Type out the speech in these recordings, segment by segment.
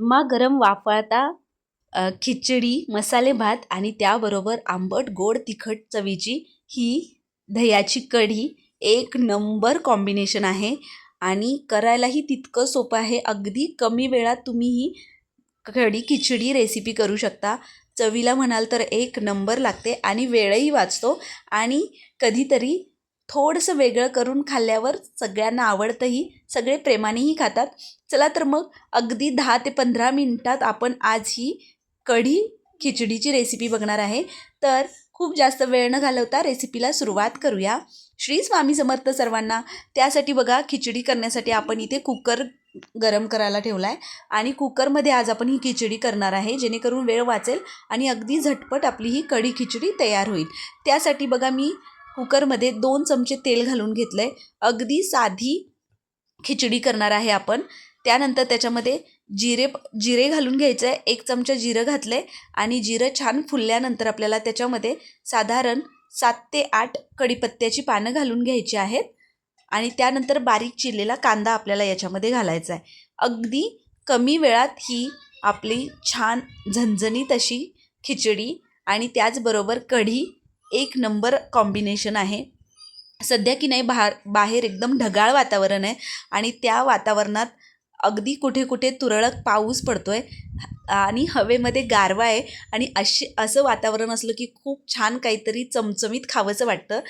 मा गरम वाफाळता खिचडी मसाले भात आणि त्याबरोबर आंबट गोड तिखट चवीची ही दह्याची कढी एक नंबर कॉम्बिनेशन आहे आणि करायलाही तितकं सोपं आहे. अगदी कमी वेळात तुम्ही ही कढी खिचडी रेसिपी करू शकता. चवीला म्हणाल तर एक नंबर लागते आणि वेळही वाचतो आणि कधीतरी थोडंसं वेगळं करून खाल्ल्यावर सगळ्यांना आवडतंही सगळे प्रेमानेही खातात. चला तर मग अगदी दहा ते पंधरा मिनटात आपण आज ही कढी खिचडीची रेसिपी बघणार आहे. तर खूप जास्त वेळ न घालवता रेसिपीला सुरुवात करूया. श्री स्वामी समर्थ सर्वांना त्यासाठी बघा खिचडी करण्यासाठी आपण इथे कुकर गरम करायला ठेवला आहे आणि कुकरमध्ये आज आपण ही खिचडी करणार आहे जेणेकरून वेळ वाचेल आणि अगदी झटपट आपली ही कढी खिचडी तयार होईल. त्यासाठी बघा मी कुकरमध्ये दोन चमचे तेल घालून घेतलं आहे अगदी साधी खिचडी करणार आहे आपण. त्यानंतर त्याच्यामध्ये जिरे जिरे घालून घ्यायचं आहे एक चमचा जिरं घातलं आहे आणि जिरं छान फुलल्यानंतर आपल्याला त्याच्यामध्ये साधारण सात ते आठ कढीपत्त्याची पानं घालून घ्यायची आहेत. आणि त्यानंतर बारीक चिरलेला कांदा आपल्याला याच्यामध्ये घालायचा आहे अगदी कमी वेळात ही आपली छान झणझणीत अशी खिचडी आणि त्याचबरोबर कढी एक नंबर कॉम्बिनेशन आहे. सध्या की नाही बाहेर बाहेर एकदम ढगाळ वातावरण आहे आणि त्या वातावरणात अगदी कुठे कुठे तुरळक पाऊस पडतो आहे आणि हवेमध्ये गारवा आहे आणि अशी असं वातावरण असलं की खूप छान काहीतरी चमचमीत खावंसं वाटतं.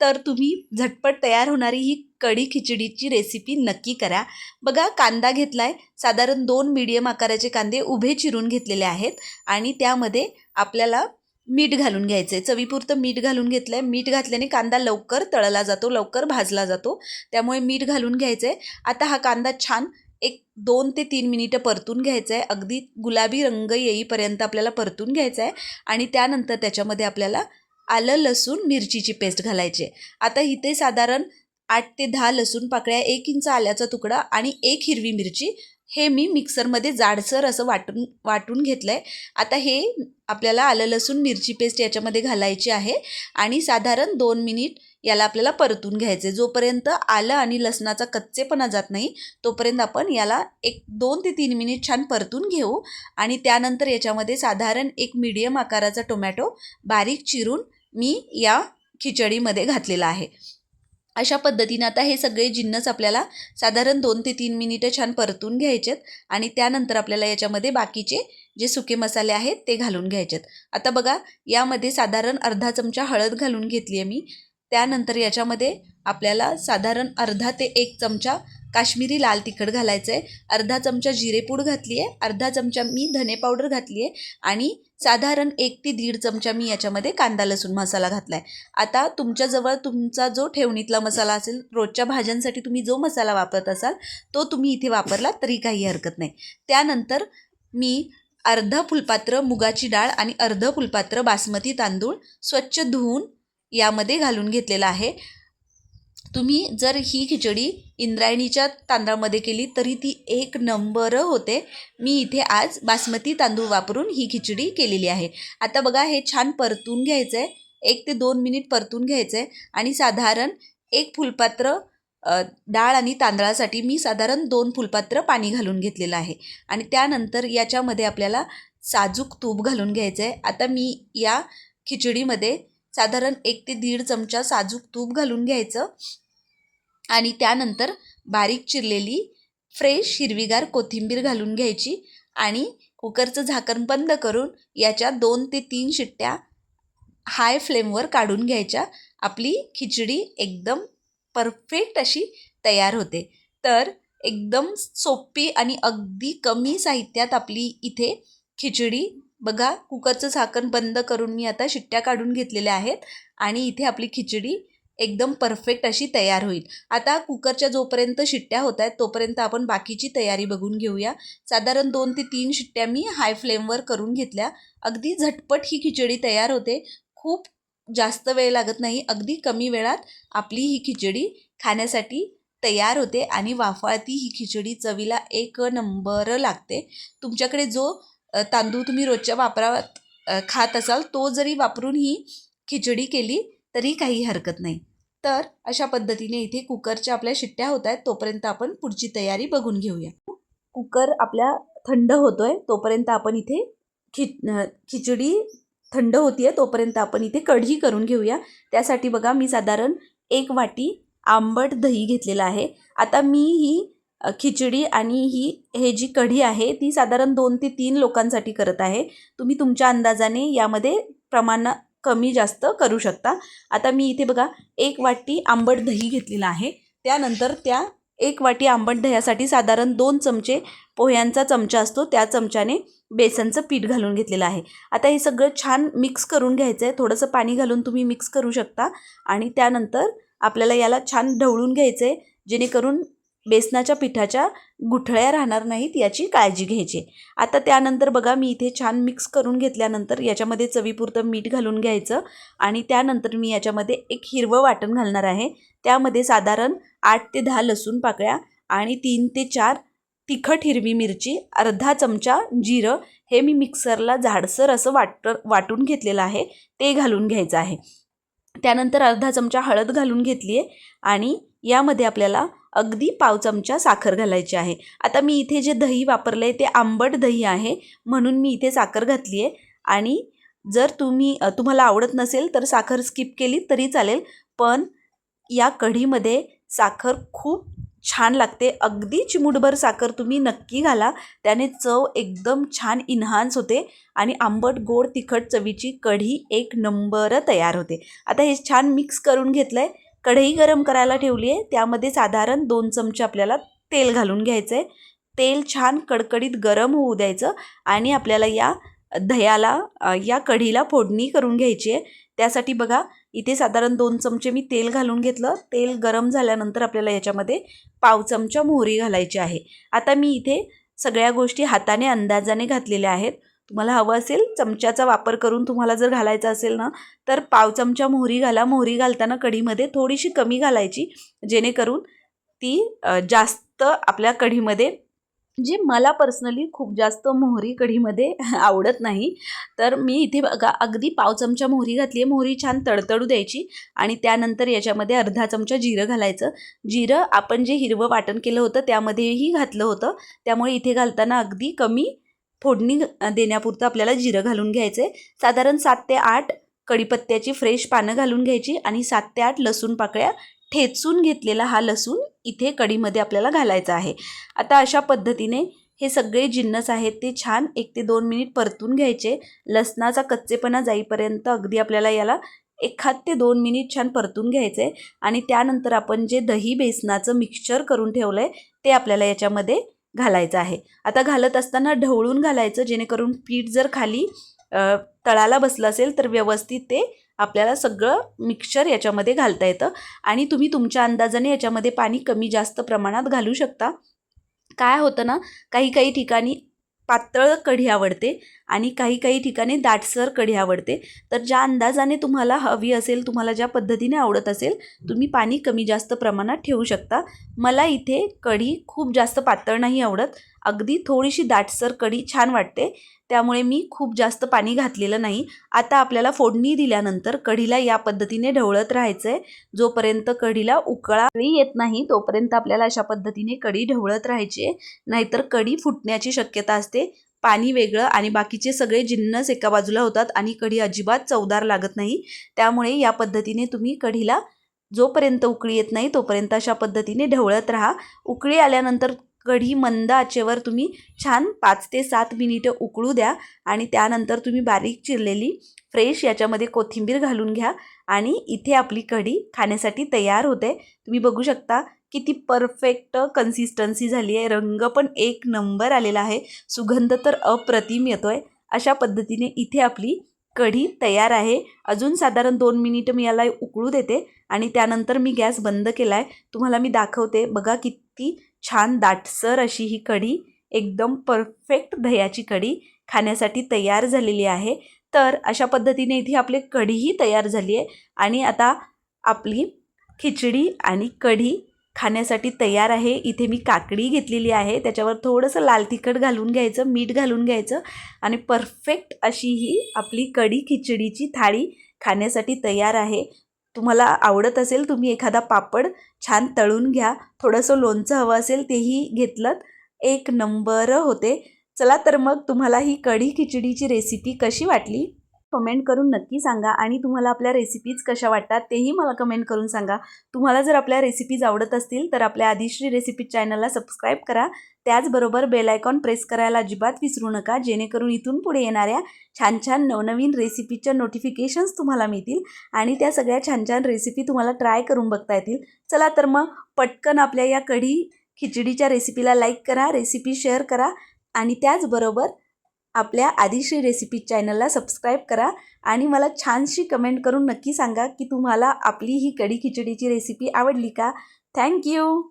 तर तुम्ही झटपट तयार होणारी ही कढी खिचडीची रेसिपी नक्की करा. बघा कांदा घेतला आहे साधारण दोन मीडियम आकाराचे कांदे उभे चिरून घेतलेले आहेत आणि त्यामध्ये आपल्याला मीठ घालून घ्यायचं आहे चवीपुरतं मीठ घालून घेतलं आहे मीठ घातल्याने कांदा लवकर तळला जातो लवकर भाजला जातो. त्यामुळे मीठ घालून घ्यायचं आहे आता हा कांदा छान एक दोन ते तीन मिनिटं परतून घ्यायचं आहे अगदी गुलाबी रंग येईपर्यंत आपल्याला परतून घ्यायचा आहे आणि त्यानंतर त्याच्यामध्ये आपल्याला आलं लसूण मिरचीची पेस्ट घालायची आहे. आता इथे साधारण आठ ते दहा लसूण पाकळ्या एक इंच आल्याचा तुकडा आणि एक हिरवी मिरची हे मी मिक्सरमध्ये जाडसर असं वाटून वाटून घेतलं आहे आता हे आपल्याला आलं लसूण मिरची पेस्ट याच्यामध्ये घालायची आहे आणि साधारण दोन मिनिट याला आपल्याला परतून घ्यायचं जोपर्यंत आलं आणि लसणाचा कच्चेपणा जात नाही तोपर्यंत आपण याला एक दोन ते तीन मिनिट छान परतून घेऊ आणि त्यानंतर याच्यामध्ये साधारण एक मीडियम आकाराचा टोमॅटो बारीक चिरून मी या खिचडीमध्ये घातलेला आहे. अशा पद्धतीनं आता हे सगळे जिन्नस आपल्याला साधारण दोन ते तीन मिनिटं छान परतून घ्यायचेत आणि त्यानंतर आपल्याला याच्यामध्ये बाकीचे जे सुके मसाले आहेत ते घालून घ्यायचेत. आता बघा यामध्ये साधारण अर्धा चमचा हळद घालून घेतली आहे मी. त्यानंतर याच्यामध्ये आपल्याला साधारण अर्धा ते एक चमचा काश्मीरी लाल तिखट घालायचं आहे अर्धा चमचा जिरेपूड घातली आहे अर्धा चमचा मी धने पावडर घातली आहे आणि साधारण एक ते दीड चमचा मी याच्यामध्ये कांदा लसूण मसाला घातला आहे आता तुमच्याजवळ तुमचा जो ठेवणीतला मसाला असेल रोजच्या भाज्यांसाठी तुम्ही जो मसाला वापरत असाल तो तुम्ही इथे वापरला तरी काही हरकत नाही. त्यानंतर मी अर्ध फुलपात्र मुगाची डाळ आणि अर्ध फुलपात्र बासमती तांदूळ स्वच्छ धुवून यामध्ये घालून घेतलेला आहे. तुम्ही जर ही खिचडी इंद्रायणीच्या तांदळामध्ये केली तरी ती एक नंबर होते. मी इथे आज बासमती तांदूळ वापरून ही खिचडी केलेली आहे. आता बघा हे छान परतून घ्यायचं आहे एक ते दोन मिनिट परतून घ्यायचं आहे आणि साधारण एक फुलपात्र डाळ आणि तांदळासाठी मी साधारण दोन फुलपात्र पाणी घालून घेतलेलं आहे. आणि त्यानंतर याच्यामध्ये आपल्याला साजूक तूप घालून घ्यायचं आहे आता मी या खिचडीमध्ये साधारण एक ते दीड चमचा साजूक तूप घालून घ्यायचं. आणि त्यानंतर बारीक चिरलेली फ्रेश हिरवीगार कोथिंबीर घालून घ्यायची. आणि कुकरचं झाकण बंद करून याच्या दोन ते तीन शिट्ट्या हाय फ्लेमवर काढून घ्यायच्या. आपली खिचडी एकदम परफेक्ट अशी तयार होते. तर एकदम सोपी आणि अगदी कमी साहित्यात आपली इथे खिचडी बघा कुकरचं झाकण बंद करून मी आता शिट्ट्या काढून घेतलेल्या आहेत आणि इथे आपली खिचडी एकदम परफेक्ट अशी तयार होईल. आता कुकरच्या जोपर्यंत शिट्ट्या होत आहेत तोपर्यंत आपण बाकीची तयारी बघून घेऊया. साधारण दोन ते तीन शिट्ट्या मी हाय फ्लेमवर करून घेतल्या. अगदी झटपट ही खिचडी तयार होते. खूप जास्त वेळ लागत नाही अगदी कमी वेळात आपली ही खिचडी खाण्यासाठी तयार होते आणि वाफाळती ही खिचडी चवीला एक नंबर लागते. तुमच्याकडे जो तांदूळ तुम्ही रोजच्या वापरात खात असाल तो जरी वापरून ही खिचडी केली तरी काही हरकत नाही. तर अशा पद्धतीने इथे कुकरच्या आपल्या शिट्ट्या होत आहेत तोपर्यंत आपण पुढची तयारी बघून घेऊया. कुकर आपल्या थंड होतोय तोपर्यंत आपण इथे खि खिचडी थंड होतीये तोपर्यंत आपण इथे कढी करून घेऊया. त्यासाठी बघा मी साधारण एक वाटी आंबट दही घेतलेलं आहे. आता मी ही खिचडी आणि ही हे जी कढी आहे ती साधारण दोन ते तीन लोकांसाठी करत आहे. तुम्ही तुमच्या अंदाजाने यामध्ये प्रमाण कमी जास्त करू शकता. आता मी इथे बघा एक वाटी आंबट दही घेतलेलं आहे. त्यानंतर त्या एक वाटी आंबट दह्यासाठी साधारण दोन चमचे पोह्यांचा चमचा असतो. त्या चमच्याने बेसनचं पीठ घालून घेतलेलं आहे. आता हे सगळं छान मिक्स करून घ्यायचं आहे थोडंसं पाणी घालून तुम्ही मिक्स करू शकता. आणि त्यानंतर आपल्याला याला छान ढवळून घ्यायचं आहे जेणेकरून बेसनाच्या पिठाच्या गुठळ्या राहणार नाहीत याची काळजी घ्यायची. आता त्यानंतर बघा मी इथे छान मिक्स करून घेतल्यानंतर याच्यामध्ये चवीपुरतं मीठ घालून घ्यायचं आणि त्यानंतर मी याच्यामध्ये एक हिरवं वाटण घालणार आहे. त्यामध्ये साधारण आठ ते दहा लसूण पाकळ्या आणि तीन ते चार तिखट हिरवी मिरची अर्धा चमचा जिरं हे मी मिक्सरला झाडसर असं वाट वाटून घेतलेलं आहे. ते घालून घ्यायचं आहे. त्यानंतर अर्धा चमचा हळद घालून घेतली आहे आणि यामध्ये आपल्याला अगदी पाव चमचा साखर घालायची आहे. आता मी इथे जे दही वापरलं आहे ते आंबट दही आहे म्हणून मी इथे साखर घातली आहे आणि जर तुम्ही तुम्हाला आवडत नसेल तर साखर स्किप केली तरी चालेल पण या कढीमध्ये साखर खूप छान लागते. अगदी चिमूटभर साखर तुम्ही नक्की घाला त्याने चव एकदम छान इन्हान्स होते आणि आंबट गोड तिखट चवीची कढी एक नंबर तयार होते. आता हे छान मिक्स करून घेतलं आहे कढई गरम करायला ठेवली आहे. त्यामध्ये साधारण दोन चमचे आपल्याला तेल घालून घ्यायचं आहे. तेल छान कडकडीत गरम होऊ द्यायचं आणि आपल्याला या दह्याला या कढीला फोडणी करून घ्यायची आहे. त्यासाठी बघा इथे साधारण दोन चमचे मी तेल घालून घेतलं. तेल गरम झाल्यानंतर आपल्याला याच्यामध्ये पाव चमचा मोहरी घालायची आहे. आता मी इथे सगळ्या गोष्टी हाताने अंदाजाने घातलेल्या आहेत. तुम्हाला हवं असेल चमच्याचा वापर करून तुम्हाला जर घालायचं असेल ना तर पाव चमचा मोहरी घाला. मोहरी घालताना कढीमध्ये थोडीशी कमी घालायची जेणेकरून ती जास्त आपल्या कढीमध्ये जे मला पर्सनली खूप जास्त मोहरी कढीमध्ये आवडत नाही तर मी इथे बघा अगदी पाव चमचा मोहरी घातली आहे मोहरी छान तडतडू द्यायची आणि त्यानंतर याच्यामध्ये अर्धा चमचा जिरं घालायचं. जिरं आपण जे हिरवं वाटण केलं होतं त्यामध्येही घातलं होतं. त्यामुळे इथे घालताना अगदी कमी फोडणी देण्यापुरतं आपल्याला जिरं घालून घ्यायचं आहे साधारण सात ते आठ कढीपत्त्याची फ्रेश पानं घालून घ्यायची आणि सात ते आठ लसूण पाकळ्या ठेचून घेतलेला हा लसूण इथे कढीमध्ये आपल्याला घालायचा आहे. आता अशा पद्धतीने हे सगळे जिन्नस आहेत ते छान एक ते दोन मिनिट परतून घ्यायचे. लसणाचा कच्चेपणा जाईपर्यंत अगदी आपल्याला याला एखाद ते दोन मिनिट छान परतून घ्यायचं आहे आणि त्यानंतर आपण जे दही बेसनाचं मिक्सचर करून ठेवलं आहे ते आपल्याला याच्यामध्ये घालायचं आहे. आता घालत असताना ढवळून घालायचं जेणेकरून पीठ जर खाली तळाला बसलं असेल तर व्यवस्थित ते आपल्याला सगळं मिक्सचर याच्यामध्ये घालता येतं. आणि तुम्ही तुमच्या अंदाजाने याच्यामध्ये पाणी कमी जास्त प्रमाणात घालू शकता. काय होतं ना काही काही ठिकाणी पातळ कढी आवडते. आणि काही काही ठिकाणी दाटसर कढी आवडते. तर ज्या अंदाजाने तुम्हाला हवी असेल तुम्हाला ज्या पद्धतीने आवडत असेल तुम्ही पाणी कमी जास्त प्रमाणात ठेवू शकता. मला इथे कढी खूप जास्त पातळ नाही आवडत. अगदी थोडीशी दाटसर कढी छान वाटते. त्यामुळे मी खूप जास्त पाणी घातलेलं नाही. आता आपल्याला फोडणी दिल्यानंतर कढीला या पद्धतीने ढवळत राहायचं आहे जोपर्यंत कढीला उकळा येत नाही तोपर्यंत आपल्याला अशा पद्धतीने कढी ढवळत राहायची आहे. नाहीतर कढी फुटण्याची शक्यता असते. पाणी वेगळं आणि बाकीचे सगळे जिन्नस एका बाजूला होतात आणि कढी अजिबात चवदार लागत नाही. त्यामुळे या पद्धतीने तुम्ही कढीला जोपर्यंत उकळी येत नाही तोपर्यंत अशा पद्धतीने ढवळत राहा. उकळी आल्यानंतर कढी मंद आचेवर तुम्ही छान पाच ते सात मिनिटं उकळू द्या आणि त्यानंतर तुम्ही बारीक चिरलेली फ्रेश याच्यामध्ये कोथिंबीर घालून घ्या आणि इथे आपली कढी खाण्यासाठी तयार होते. तुम्ही बघू शकता किती परफेक्ट कन्सिस्टन्सी झाली आहे. रंग पण एक नंबर आलेला आहे. सुगंध तर अप्रतिम येतो आहे अशा पद्धतीने इथे आपली कढी तयार आहे. अजून साधारण दोन मिनिटं मी याला उकळू देते आणि त्यानंतर मी गॅस बंद केला आहे तुम्हाला मी दाखवते. बघा किती छान दाटसर अशी ही कढी एकदम परफेक्ट दह्याची कढी खाण्यासाठी तयार झालेली आहे. तर अशा पद्धतीने इथे आपली कढीही तयार झाली आहे आणि आता आपली खिचडी आणि कढी खाण्यासाठी तयार आहे. इथे मी काकडी घेतलेली आहे त्याच्यावर थोडंसं लाल तिखट घालून घ्यायचं मीठ घालून घ्यायचं आणि परफेक्ट अशी ही आपली कढी खिचडीची थाळी खाण्यासाठी तयार आहे. तुम्हाला आवडत असेल तुम्ही एखादा पापड छान तळून घ्या. थोडंसं लोणचं हवं असेल तेही घेतलं एक नंबर होते. चला तर मग तुम्हाला ही कढी खिचडीची रेसिपी कशी वाटली? कमेंट करून नक्की सांगा आणि तुम्हाला आपल्या रेसिपीज कशा वाटतात तेही मला कमेंट करून सांगा. तुम्हाला जर आपल्या रेसिपीज आवडत असतील तर आपल्या आदिश्री रेसिपी चॅनलला सबस्क्राईब करा. त्याचबरोबर बेल आयकॉन प्रेस करायला अजिबात विसरू नका जेणेकरून इथून पुढे येणाऱ्या छान छान नवनवीन रेसिपीच्या नोटिफिकेशन्स तुम्हाला मिळतील आणि त्या सगळ्या छान छान रेसिपी तुम्हाला ट्राय करून बघता येतील. चला तर मग पटकन आपल्या या कढी खिचडीच्या रेसिपीला लाईक करा रेसिपी शेअर करा आणि त्याचबरोबर आपल्या आदिश्री रेसिपी चॅनलला सबस्क्राईब करा आणि मला छानशी कमेंट करून नक्की सांगा की तुम्हाला आपली ही कढी खिचडीची रेसिपी आवडली का? थँक्यू